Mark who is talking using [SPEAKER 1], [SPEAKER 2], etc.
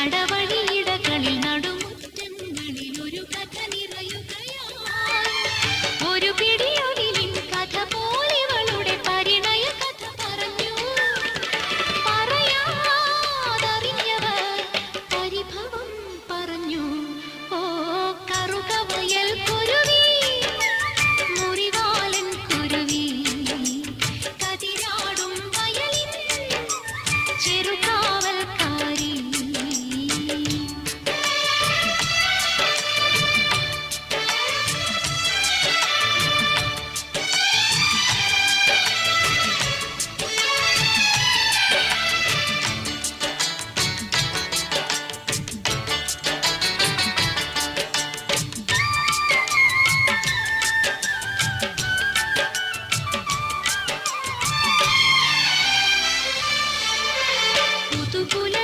[SPEAKER 1] நடவழி తుకుల